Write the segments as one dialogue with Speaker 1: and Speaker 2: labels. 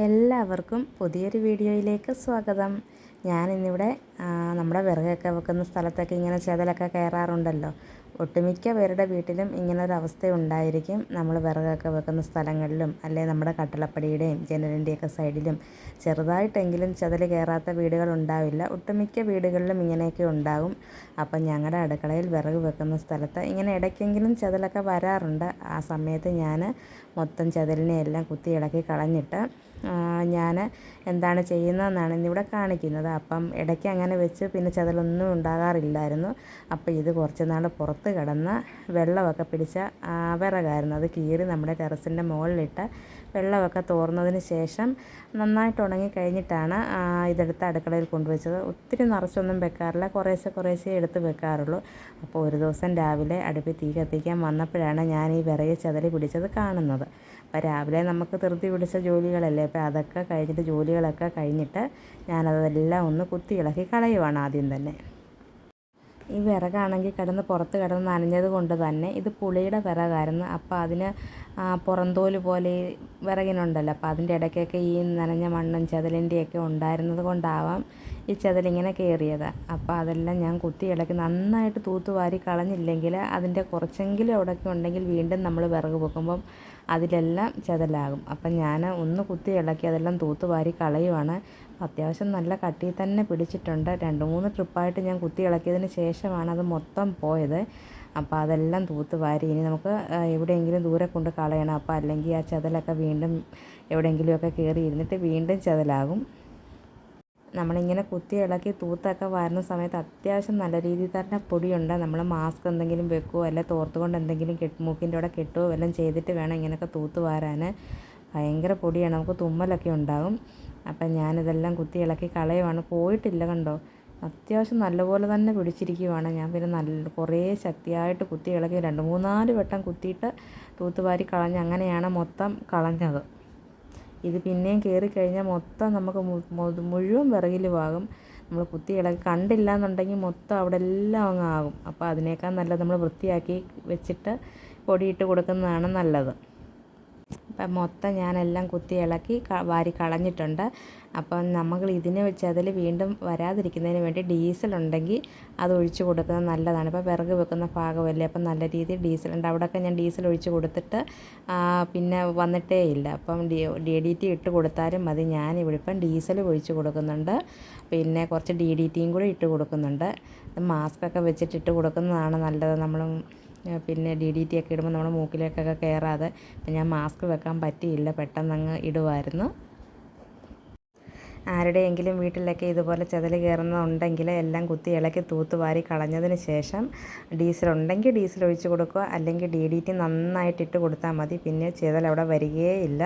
Speaker 1: എല്ലാവർക്കും പുതിയൊരു വീഡിയോയിലേക്ക് സ്വാഗതം. ഞാനിന്നിവിടെ നമ്മുടെ വിറകൊക്കെ വെക്കുന്ന സ്ഥലത്തൊക്കെ ഇങ്ങനെ ചെതലൊക്കെ കയറാറുണ്ടല്ലോ. ഒട്ടുമിക്ക പേരുടെ വീട്ടിലും ഒരു അവസ്ഥ ഉണ്ടായിരിക്കും നമ്മൾ വിറകൊക്കെ വെക്കുന്ന സ്ഥലങ്ങളിലും അല്ലെങ്കിൽ നമ്മുടെ കട്ടിളപ്പടിയുടെയും ജനലിന്റെയൊക്കെ സൈഡിലും ചെറുതായിട്ടെങ്കിലും ചെതൽ കയറാത്ത വീടുകൾ ഉണ്ടാവില്ല. ഒട്ടുമിക്ക വീടുകളിലും ഇങ്ങനെയൊക്കെ ഉണ്ടാകും അപ്പം ഞങ്ങളുടെ അടുക്കളയിൽ വിറക് വെക്കുന്ന സ്ഥലത്ത് ഇങ്ങനെ ഇടയ്ക്കെങ്കിലും ചെതലൊക്കെ വരാറുണ്ട്. ആ സമയത്ത് ഞാൻ മൊത്തം ചെതലിനെ എല്ലാം കുത്തി ഇളക്കി കളഞ്ഞിട്ട് ഞാൻ എന്താണ് ചെയ്യുന്നതെന്നാണ് ഇന്നിവിടെ കാണിക്കുന്നത്. അപ്പം ഇടയ്ക്ക് അങ്ങനെ വെച്ച് പിന്നെ ചതലൊന്നും ഉണ്ടാകാറില്ലായിരുന്നു. അപ്പോൾ ഇത് കുറച്ച് നാൾ പുറത്ത് കിടന്ന് വെള്ളമൊക്കെ പിടിച്ച വിറകായിരുന്നു. അത് കീറി നമ്മുടെ ടെറസിന്റെ മുകളിലിട്ട് വെള്ളമൊക്കെ തോർന്നതിന് ശേഷം നന്നായിട്ട് ഉണങ്ങി കഴിഞ്ഞിട്ടാണ് ഇതെടുത്ത് അടുക്കളയിൽ കൊണ്ടുവച്ചത്. ഒത്തിരി നിറച്ചൊന്നും വെക്കാറില്ല. കുറേശ്ശെ കുറേശ്ശേ എടുത്ത് വെക്കാറുള്ളൂ. അപ്പോൾ ഒരു ദിവസം രാവിലെ അടുപ്പിൽ തീ കത്തിക്കാൻ വന്നപ്പോഴാണ് ഞാൻ ഈ വിറക് ചതലി പിടിച്ചത് കാണുന്നത്. അപ്പോൾ രാവിലെ നമുക്ക് ധൃതി പിടിച്ച ജോലികളല്ലേ? അപ്പോൾ അതൊക്കെ കഴിഞ്ഞിട്ട് ജോലികളൊക്കെ കഴിഞ്ഞിട്ട് ഞാനതെല്ലാം ഒന്ന് കുത്തി ഇളക്കി കളയുവാണ് ആദ്യം തന്നെ. ഈ വിറകാണെങ്കിൽ കിടന്ന് പുറത്ത് കിടന്ന് നനഞ്ഞത് കൊണ്ട് തന്നെ ഇത് പുളിയുടെ വിറകായിരുന്നു. അപ്പോൾ അതിന് പുറന്തോൽ പോലെ വിറകിനുണ്ടല്ലോ. അപ്പോൾ അതിന്റെ ഇടയ്ക്കൊക്കെ ഈ നനഞ്ഞ മണ്ണും ചെതലിന്റെയൊക്കെ ഉണ്ടായിരുന്നത് കൊണ്ടാവാം ഈ ചെതലിങ്ങനെ കയറിയത്. അപ്പോൾ അതെല്ലാം ഞാൻ കുത്തി ഇളക്കി നന്നായിട്ട് തൂത്തുവാരി കളഞ്ഞില്ലെങ്കിൽ അതിന്റെ കുറച്ചെങ്കിലും അവിടെയൊക്കെ ഉണ്ടെങ്കിൽ വീണ്ടും നമ്മൾ വിറക് പൊക്കുമ്പം അതിലെല്ലാം ചെതലാകും. അപ്പം ഞാൻ ഒന്ന് കുത്തി ഇളക്കി അതെല്ലാം തൂത്തുവാരി കളയുവാണ്. അത്യാവശ്യം നല്ല കട്ടിയിൽ തന്നെ പിടിച്ചിട്ടുണ്ട്. രണ്ട് മൂന്ന് ട്രിപ്പായിട്ട് ഞാൻ കുത്തി ഇളക്കിയതിന് ശേഷമാണ് അത് മൊത്തം പോയത്. അപ്പോൾ അതെല്ലാം തൂത്ത് വാരി ഇനി നമുക്ക് എവിടെയെങ്കിലും ദൂരെ കൊണ്ട് കളയണം. അപ്പോൾ അല്ലെങ്കിൽ ആ ചതലൊക്കെ വീണ്ടും എവിടെയെങ്കിലുമൊക്കെ കയറി ഇരുന്നിട്ട് വീണ്ടും ചതലാകും. നമ്മളിങ്ങനെ കുത്തി ഇളക്കി തൂത്തൊക്കെ വരുന്ന സമയത്ത് അത്യാവശ്യം നല്ല രീതിയിൽ തന്നെ പൊടിയുണ്ട്. നമ്മൾ മാസ്ക് എന്തെങ്കിലും വെക്കുമോ അല്ലെ തോർത്തുകൊണ്ട് എന്തെങ്കിലും കെട്ട് മൂക്കിന്റെ അവിടെ കെട്ടുകയോ എല്ലാം ചെയ്തിട്ട് വേണം ഇങ്ങനെയൊക്കെ തൂത്ത് വാരാൻ. ഭയങ്കര പൊടിയാണ്. നമുക്ക് തുമ്മലൊക്കെ ഉണ്ടാകും. അപ്പം ഞാനിതെല്ലാം കുത്തി ഇളക്കി കളയുവാണ്. പോയിട്ടില്ല കണ്ടോ? അത്യാവശ്യം നല്ലപോലെ തന്നെ പിടിച്ചിരിക്കുവാണ്. ഞാൻ പിന്നെ നല്ല കുറേ ശക്തിയായിട്ട് കുത്തി ഇളക്കി രണ്ട് മൂന്നാൽ വട്ടം കുത്തിയിട്ട് തൂത്തുവാരി കളഞ്ഞ് അങ്ങനെയാണ് മൊത്തം കളഞ്ഞത്. ഇത് പിന്നെയും കയറി കഴിഞ്ഞാൽ മൊത്തം നമുക്ക് മുഴുവൻ വിറകിലുമാകും. നമ്മൾ കുത്തി ഇളക്കി കണ്ടില്ല എന്നുണ്ടെങ്കിൽ മൊത്തം അവിടെ എല്ലാം അങ്ങ് ആകും. അപ്പോൾ അതിനേക്കാൾ നല്ലത് നമ്മൾ വൃത്തിയാക്കി വെച്ചിട്ട് പൊടിയിട്ട് കൊടുക്കുന്നതാണ് നല്ലത്. അപ്പം മൊത്തം ഞാനെല്ലാം കുത്തി ഇളക്കി വാരി കളഞ്ഞിട്ടുണ്ട്. അപ്പം നമ്മൾ ഇതിന് വെച്ച് അതിൽ വീണ്ടും വരാതിരിക്കുന്നതിന് വേണ്ടി ഡീസൽ ഉണ്ടെങ്കിൽ അത് ഒഴിച്ച് കൊടുക്കുന്നത് നല്ലതാണ്. ഇപ്പോൾ വിറക് വെക്കുന്ന ഭാഗമല്ലേ അപ്പം നല്ല രീതിയിൽ ഡീസൽ ഉണ്ട്. അവിടെയൊക്കെ ഞാൻ ഡീസൽ ഒഴിച്ച് കൊടുത്തിട്ട് പിന്നെ വന്നിട്ടേ ഇല്ല. അപ്പം ഡി ഡി ടി ഇട്ട് കൊടുത്താലും മതി. ഞാനിവിടെ ഇപ്പം ഡീസൽ ഒഴിച്ച് കൊടുക്കുന്നുണ്ട്. പിന്നെ കുറച്ച് ഡി ഡി ടിയും കൂടി ഇട്ട് കൊടുക്കുന്നുണ്ട്. മാസ്ക് ഒക്കെ വെച്ചിട്ട് ഇട്ട് കൊടുക്കുന്നതാണ് നല്ലത്. നമ്മൾ പിന്നെ ഡി ഡി ടി ഒക്കെ ഇടുമ്പോൾ നമ്മുടെ മൂക്കിലേക്കൊക്കെ കയറാതെ ഞാൻ മാസ്ക് വെക്കാൻ പറ്റിയില്ല പെട്ടെന്നങ്ങ് ഇടുമായിരുന്നു ആരുടെയെങ്കിലും വീട്ടിലൊക്കെ ഇതുപോലെ ചെതൽ കയറുന്നുണ്ടെങ്കിൽ എല്ലാം കുത്തി ഇളക്കി തൂത്ത് വാരി കളഞ്ഞതിന് ശേഷം ഡീസൽ ഉണ്ടെങ്കിൽ ഡീസൽ ഒഴിച്ച് കൊടുക്കുക അല്ലെങ്കിൽ ഡി ഡി ടി നന്നായിട്ട് ഇട്ട് കൊടുത്താൽ മതി. പിന്നെ ചെതൽ അവിടെ വരികയേ ഇല്ല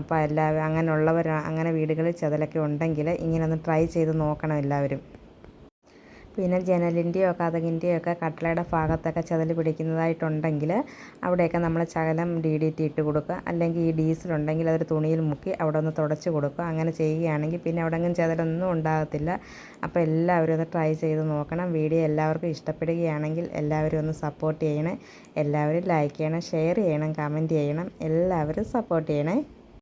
Speaker 1: അപ്പോൾ എല്ലാവരും അങ്ങനെയുള്ളവർ അങ്ങനെ വീടുകളിൽ ചെതലൊക്കെ ഉണ്ടെങ്കിൽ ഇങ്ങനെ ഒന്ന് ട്രൈ ചെയ്ത് നോക്കണം എല്ലാവരും. പിന്നെ ജനലിന്റെയോ കതകിന്റെയോ ഒക്കെ കട്ടിലയുടെ ഭാഗത്തൊക്കെ ചതൽ പിടിക്കുന്നതായിട്ടുണ്ടെങ്കിൽ അവിടെയൊക്കെ നമ്മൾ ശകലം ഡി ഡി ടി ഇട്ട് കൊടുക്കുക. അല്ലെങ്കിൽ ഈ ഡീസൽ ഉണ്ടെങ്കിൽ അതൊരു തുണിയിൽ മുക്കി അവിടെ ഒന്ന് തുടച്ച് കൊടുക്കുക. അങ്ങനെ ചെയ്യുകയാണെങ്കിൽ പിന്നെ അവിടെ ചതലൊന്നും ചെതലൊന്നും ഉണ്ടാകത്തില്ല. അപ്പോൾ എല്ലാവരും ഒന്ന് ട്രൈ ചെയ്ത് നോക്കണം. വീഡിയോ എല്ലാവർക്കും ഇഷ്ടപ്പെടുകയാണെങ്കിൽ എല്ലാവരും ഒന്ന് സപ്പോർട്ട് ചെയ്യണേ. എല്ലാവരും ലൈക്ക് ചെയ്യണം ഷെയർ ചെയ്യണം കമന്റ് ചെയ്യണം. എല്ലാവരും സപ്പോർട്ട് ചെയ്യണേ.